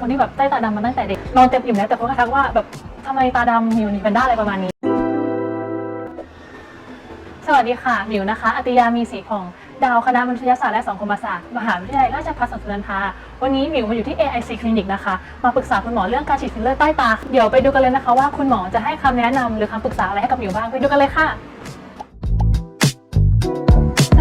คนที่แบบใต้ตาดำมาตั้งแต่เด็กนอนเต็มอิ่มแล้วแต่คนก็ทักว่าแบบทำไมตาดำมิวนี่เป็นได้อะไรประมาณนี้ สวัสดีค่ะมิวนะคะ อติยามีสีผ่องดาวคณะมนุษยศาสตร์และสังคมศาสตร์มหาวิทยาลัยราชภัฏสวนสุนันทา วันนี้มิวมาอยู่ที่ AIC คลินิกนะคะ มาปรึกษาคุณหมอเรื่องการฉีดฟิลเลอร์ใต้ตา เดี๋ยวไปดูกันเลยนะคะว่าคุณหมอจะให้คำแนะนำหรือคำปรึกษาอะไรให้กับมิวบ้างไปดูกันเลยค่ะ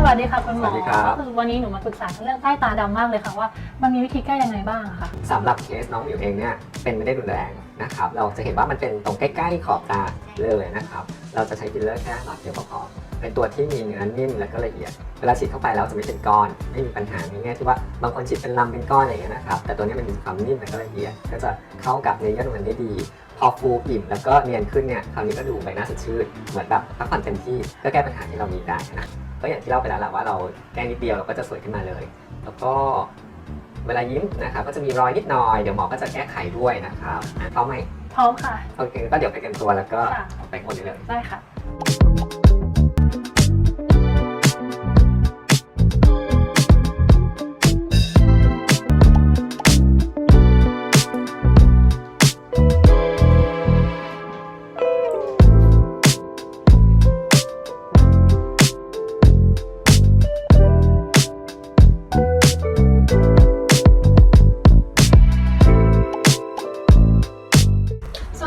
วัสดีค่ะคุณหมอ สวัสดีครับ ก็คือวันนี้หนูมาปรึกษาเรื่องใต้ตาดำมากเลยค่ะว่ามันมีวิธีแก้ยังไงบ้างอะคะสำหรับเคสน้องหมิวเองเนี่ยเป็นไม่ได้รุนแรงนะครับ เราจะเห็นว่ามันเป็นตรงใกล้ๆขอบตาเลยนะครับ เราจะใช้ฟิลเลอร์แค่หลอดเดียวก็พอเป็นตัวที่มีเนื้อนิ่มและก็ละเอียด เวลาฉีดเข้าไปแล้วจะไม่เป็นก้อน ไม่มีปัญหาในแง่ที่ว่าบางคนฉีดเป็นลำเป็นก้อนอะไรอย่างเงี้ยนะครับ แต่ตัวนี้มันมีความนิ่มและก็ละเอียด ก็จะเข้ากับเนื้อเยื่อตรงนั้นได้ดี พอฟูอิ่มแล้วก็เนียนขึ้นเนี่ยคราวนี้ก็ดูใบหน้าสดชื่นเหมือนแบบพักผ่อนเต็มที่ก็แก้ปัญหาที่เรามีได้นะ ก็อย่างที่เล่าไปแล้วแหละว่าเราแก้นิดเดียวเราก็จะสวยขึ้นมาเลย แล้วก็เวลายิ้มนะครับก็จะมีรอยนิดหน่อย เดี๋ยวหมอก็จะแก้ไขด้วยนะครับอะพร้อมไหมพร้อมค่ะ โอเค ก็เดี๋ยวไปเตรียมตัวแล้วก็ค่ะ ไปคนได้เลย ได้ค่ะ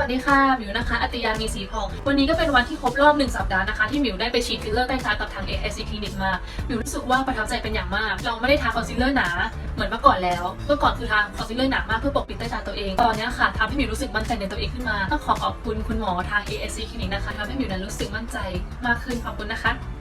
วัสดีค่ะหมิวนะคะอัตยามีสีพองวันนี้ก็เป็นวันที่ครบรอบหนึ่งสัปดาห์นะคะ ที่หมิวได้ไปฉีดฟิลเลอร์ใต้ตากับทาง AIC คลินิกมาหมิวรู้สึกว่าประทับใจเป็นอย่างมาก เราไม่ได้ทาคอนซีลเลอร์หนาเหมือนเมื่อก่อนแล้วเมื่อก่อนคือทาคอนซีลเลอร์หนามากเพื่อปกปิดใต้ตาตัวเองตอนนี้ค่ะทำให้หมิวรู้สึกมั่นใจในตัวเองขึ้นมาต้องขอขอบคุณคุณหมอทาง AIC คลินิกนะคะทำให้หมิวนั้นรู้สึกมั่นใจมากขึ้นขอบคุณนะคะ